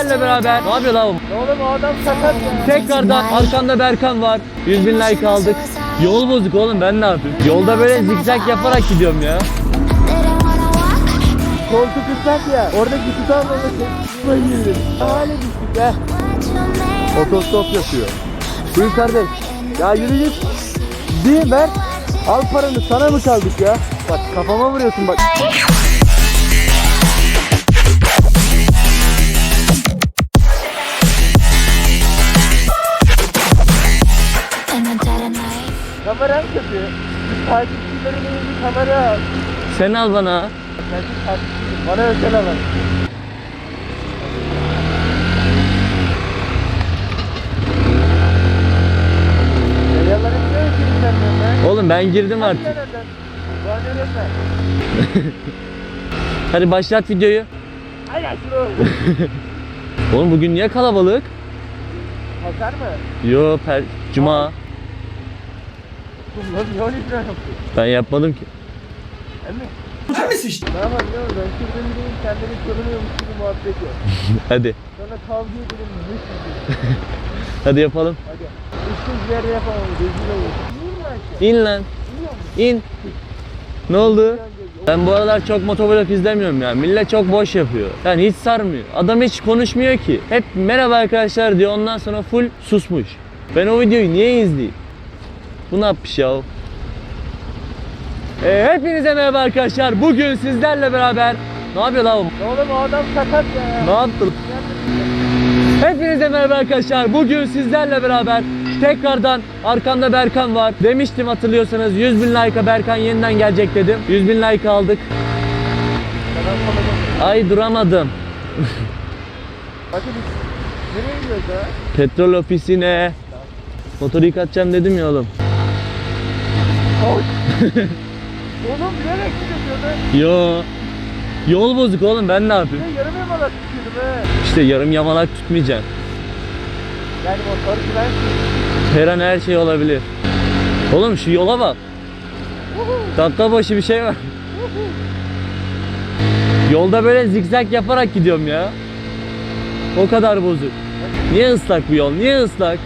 sizlerle beraber. Ne yapıyor lan oğlum? Oğlum o adam sakat ya. Tekrardan arkamda Berkan var. 100 bin like aldık. Yol bozuk oğlum ben ne yapayım? Yolda böyle zikzak yaparak gidiyorum ya. Koltuk ıslak ya. Oradaki tutan babası. Bayıldım. Hale düştük be. Otostop yapıyor. Buyur kardeş. Ya yürü git. Değil Mert. Al paranı sana mı kaldık ya? Bak kafama vuruyorsun bak. Kameram kötü. Takipçilerine bir kamera. Sen al bana. Gerçek takipçilerim. Bana özel. Yayaları biliyor musun sen ben? Oğlum ben girdim artık. Nereden? Bana öğretme. Hadi başlat videoyu. Ay ya şunu. Oğlum bugün niye kalabalık? Pazar mı? Yo per cuma. Yaptı. Ben yapmadım ki. Emmi. Sen mi sıçtın? Ne yapalım biliyor musun? Ben şuradan gideyim kendini korunuyormuş gibi muhabbet yok. Hadi. Sonra kavga edelim. Ne sıçtın? Hadi yapalım. Hadi. Üstsüz yerde yapamam. Rezil olur. Niye mi aşağı? İn lan. İn. Ne oldu? Ben bu aralar çok motovlog izlemiyorum ya. Millet çok boş yapıyor. Yani hiç sarmıyor. Adam hiç konuşmuyor ki. Hep merhaba arkadaşlar diyor. Ondan sonra full susmuş. Ben o videoyu niye izleyeyim? Bu ne yapmış ya? Ee, hepinize merhaba arkadaşlar. Bugün sizlerle beraber ne yapıyor lan? Oğlum o adam sakat ya. Ne yaptın? Hepinize merhaba arkadaşlar. Bugün sizlerle beraber tekrardan arkamda Berkan var. Demiştim hatırlıyorsanız 100 bin like'a Berkan yeniden gelecek dedim. 100 bin like aldık. Ay duramadım. Hadi biz nereye gidiyoruz ha? Petrol ofisine. Motoru yıkatacağım dedim ya oğlum. Oğlum bilerek gidiyordu. Yo. Yol bozuk oğlum ben ne yapayım? Ne yarım yamalak tutuyordum he. İşte yarım yamalak tutmayacaksın. Yani motor güvensin. Her an her şey olabilir. Oğlum şu yola bak. Dakika başı bir şey var. Yolda böyle zikzak yaparak gidiyorum ya. O kadar bozuk. Niye ıslak bu yol? Niye ıslak?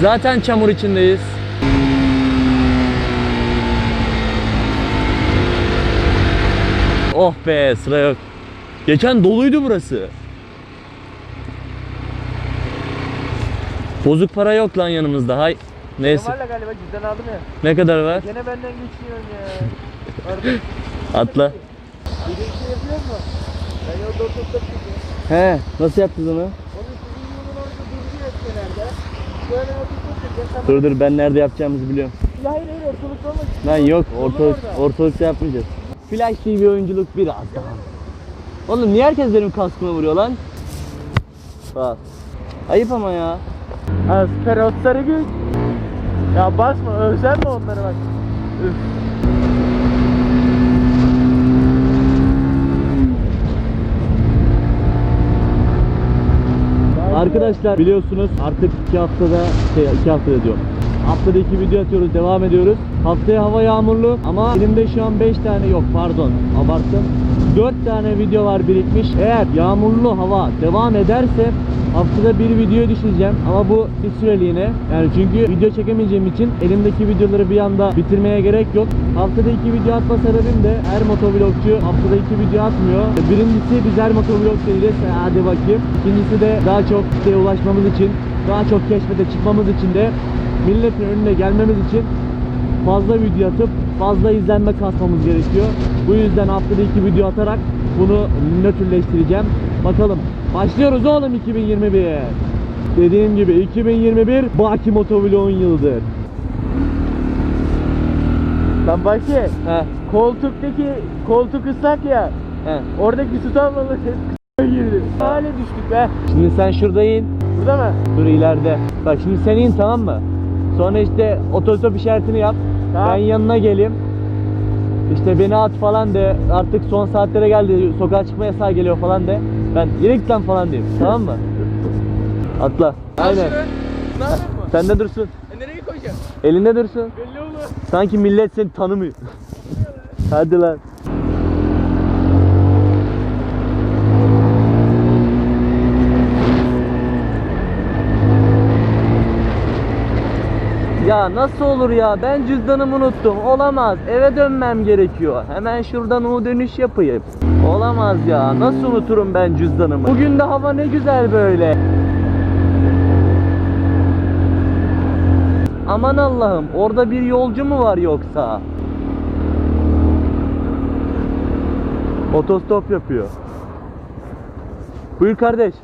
Zaten çamur içindeyiz. Oh be sıra yok. Geçen doluydu burası. Bozuk para yok lan yanımızda. Hay. Neyse. Kemal'le galiba cidden aldım ya. Ne kadar var? Gene benden geçiyorsun ya. Atla. Bir şey yapıyor mu? Ben yolda otostop. He, nasıl yaptınız onu? Onun sizin yolun orada durduruyor kenarda. Böyle otostop yapıyor. Tamam. Dur dur ben nerede yapacağımızı biliyorum. Ya hayır hayır ortalıkta olmaz. Lan yok ortalık, ortalıkta yapmayacağız. Flash TV oyunculuk biraz daha. Oğlum niye herkes benim kaskıma vuruyor lan? Bak. Ayıp ama ya. Asperotları güç. Ya basma özenme onları bak. Üf. Arkadaşlar biliyorsunuz artık iki haftada şey iki haftada diyorum. Haftada iki video atıyoruz devam ediyoruz. Haftaya hava yağmurlu ama elimde şu an 5 tane yok pardon abarttım. 4 tane video var birikmiş. Eğer yağmurlu hava devam ederse haftada bir video düşeceğim ama bu bir süreliğine. Yani çünkü video çekemeyeceğim için elimdeki videoları bir anda bitirmeye gerek yok. Haftada iki video atma sebebim de her motovlogcu haftada iki video atmıyor. Birincisi biz her motovlog değiliz. Hadi bakayım. İkincisi de daha çok kitleye ulaşmamız için, daha çok keşfete çıkmamız için de milletin önüne gelmemiz için fazla video atıp fazla izlenme kasmamız gerekiyor. Bu yüzden haftada iki video atarak bunu nötrleştireceğim. Bakalım. Başlıyoruz oğlum 2021. Dediğim gibi 2021 Baki Motovlog'un yılıdır. Lan Baki He, koltuktaki koltuk ıslak ya. he. Oradaki su damlaları girdi. Hale düştük be. Şimdi sen şurada in. Burada mı? Dur ileride. Bak şimdi sen in tamam mı? Sonra işte otostop işaretini yap. Tamam. Ben yanına geleyim. İşte beni at falan de. Artık son saatlere geldi. Sokağa çıkma yasağı geliyor falan de. Ben lan falan diyeyim. Tamam mı? Atla. Aynen. Mı? Sende dursun. E nereye koyacağım? Elinde dursun. Belli olur. Sanki millet seni tanımıyor. Hadi lan. Ya nasıl olur ya? Ben cüzdanımı unuttum. Olamaz. Eve dönmem gerekiyor. Hemen şuradan U dönüş yapayım. Olamaz ya. Nasıl unuturum ben cüzdanımı? Bugün de hava ne güzel böyle. Aman Allah'ım. Orada bir yolcu mu var yoksa? Otostop yapıyor. Buyur kardeş.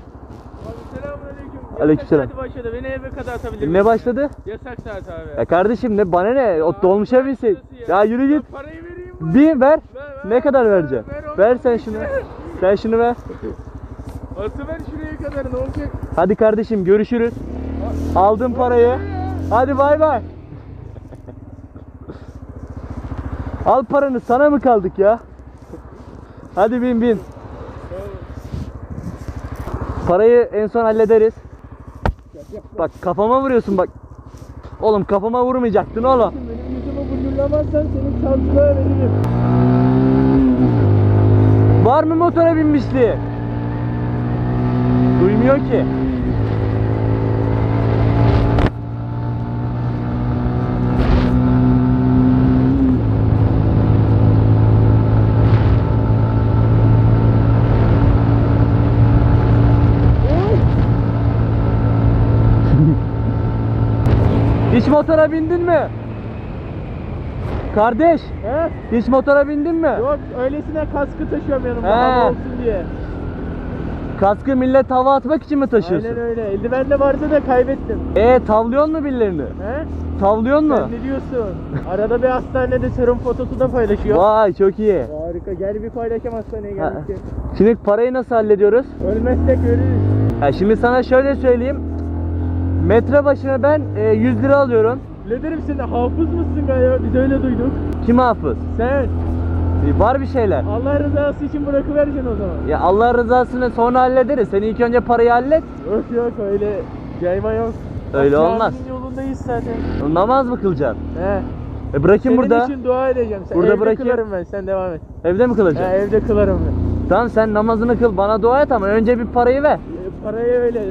Aleykümselam. Yasak saati başladı. Beni eve kadar atabilir Ne başladı? Yasak saat abi. Ya kardeşim ne bana ne? O dolmuşa binsin. Ya yürü git. Parayı vereyim mi? Bir ver. Ver, ver. Ne kadar vereceksin? Ver oğlum. Ver sen şunu. Sen şunu ver. Atı ver şuraya kadar ne olacak? Hadi kardeşim görüşürüz. Aldım parayı. Hadi bay bay. Al paranı sana mı kaldık ya? Hadi bin bin. Parayı en son hallederiz. Bak kafama vuruyorsun bak. Oğlum kafama vurmayacaktın oğlum. Benim yüzümü blurlamazsan senin çantaya veririm. Var mı motora binmişliği? Duymuyor ki. Hiç motora bindin mi? Kardeş, He? hiç motora bindin mi? Yok öylesine kaskı taşıyorum yanımda He. hava olsun diye. Kaskı millet hava atmak için mi taşıyorsun? Aynen öyle. Eldiven de vardı da kaybettim. E tavlıyor mu birilerini? He? Tavlıyor mu? Sen ne diyorsun? Arada bir hastanede serum fotosu da paylaşıyor. Vay çok iyi. Harika. Gel bir paylaşalım hastaneye Ha. Şimdi parayı nasıl hallediyoruz? Ölmezsek görürüz. Ya şimdi sana şöyle söyleyeyim. Metre başına ben e, 100 lira alıyorum. Ne derim sen hafız mısın galiba? Biz öyle duyduk. Kim hafız? Sen E, var bir şeyler. Allah rızası için bırakıvereceksin o zaman. Ya Allah rızasını sonra hallederiz. Sen ilk önce parayı hallet. Yok yok öyle cayma yok. Öyle Bak, olmaz. caminin yolundayız zaten. Namaz mı kılacaksın? He. E bırakayım Senin burada. için dua edeceğim. Sen Burada evde bırakayım. kılarım ben. Sen devam et. Evde mi He, kılacaksın? evde kılarım ben. Tamam sen namazını kıl. Bana dua et ama önce bir parayı ver. E, parayı öyle.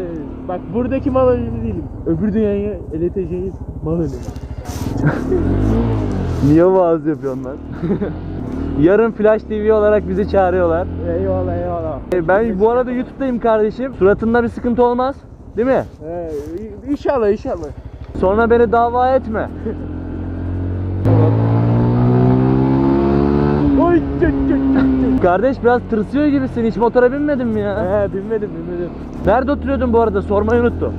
Bak buradaki mal önemli değilim. Öbür dünyaya ileteceğiz mal önemli. Niye vaaz yapıyorsun lan? Yarın Flash TV olarak bizi çağırıyorlar. Eyvallah eyvallah. E, Ben bu arada YouTube'dayım kardeşim. Suratında bir sıkıntı olmaz. Değil mi? He, inşallah inşallah. Sonra beni dava etme. Oy çöt çöt. Kardeş biraz tırsıyor gibisin. Hiç motora binmedin mi ya? He binmedim binmedim. Nerede oturuyordun bu arada? Sormayı unuttum.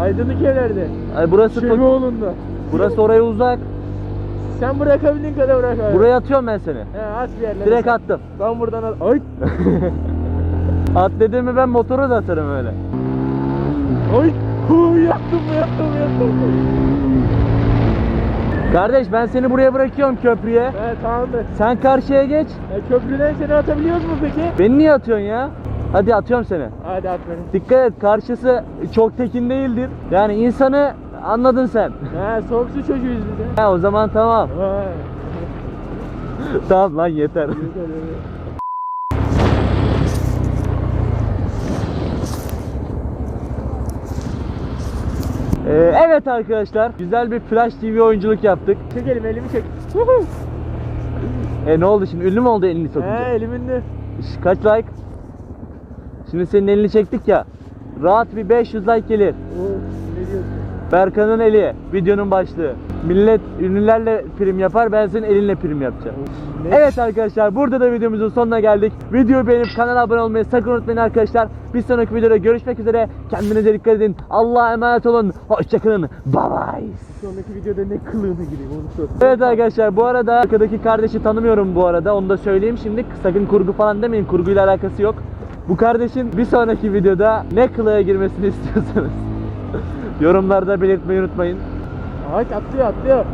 Aydınlık evlerde. Ay burası Şemoğlu'nda. burası oraya uzak. Sen bırakabildiğin kadar bırak abi. Buraya atıyorum ben seni. He at bir yerlere. Direkt attım. Ben buradan at. Ay. At dediğimi ben motoru da atarım öyle. Ay. Hu yaktım yaktım yaktım. Kardeş ben seni buraya bırakıyorum köprüye. He tamamdır. Sen karşıya geç. E, köprüden seni atabiliyoruz mu peki? Beni niye atıyorsun ya? Hadi atıyorum seni. Hadi at beni. Dikkat et karşısı çok tekin değildir. Yani insanı anladın sen. He soğuk su çocuğuyuz biz de. Ha, o zaman tamam. He. tamam lan yeter. Ee, evet arkadaşlar güzel bir Flash TV oyunculuk yaptık. Çekelim elimi çek. E ne oldu şimdi ünlü mü oldu elini He sokunca? elimin de. Şş, Kaç like? Şimdi senin elini çektik ya. Rahat bir 500 like gelir. Oo, ne diyorsun? Berkan'ın eli videonun başlığı. Millet ünlülerle prim yapar ben senin elinle prim yapacağım. Ne? Evet arkadaşlar burada da videomuzun sonuna geldik. Videoyu beğenip kanala abone olmayı sakın unutmayın arkadaşlar. Bir sonraki videoda görüşmek üzere. Kendinize dikkat edin. Allah'a emanet olun. Hoşçakalın. Bye bye. Sonraki videoda ne kılığına gireyim onu sor. Evet arkadaşlar bu arada arkadaki kardeşi tanımıyorum bu arada onu da söyleyeyim şimdi sakın kurgu falan demeyin kurguyla alakası yok. Bu kardeşin bir sonraki videoda ne kılığa girmesini istiyorsanız yorumlarda belirtmeyi unutmayın. Ay atlıyor atlıyor.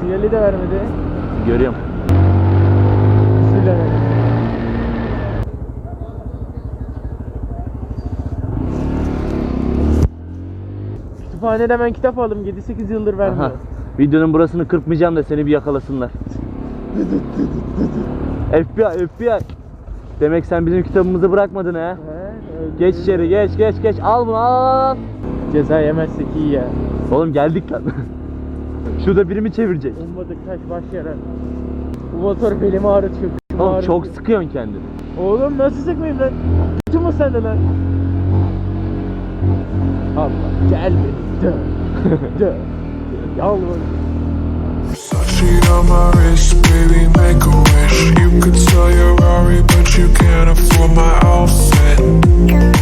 Sinyali de vermedi. Görüyorum. Bismillahirrahmanirrahim. Kütüphanede ben kitap aldım 7-8 yıldır vermiyor. Aha. Videonun burasını kırpmayacağım da seni bir yakalasınlar. FBI, FBI. Demek sen bizim kitabımızı bırakmadın ha. He. Geç içeri, geç, geç, geç. Al bunu, al. Ceza yemezsek iyi ya. Oğlum geldik lan. Şurada birimi çevirecek. Ummadık taş baş yere. Bu motor belimi ağrıtıyor. Oğlum ağrıtıyor. çok sıkıyorsun kendini. Oğlum nasıl sıkmayayım lan? Kötü mü sende lan? Allah gel beni dön. dön. Yalvarırım. Versace on my wrist, baby, make a wish. You could sell your Rari, but you can't afford my outfit.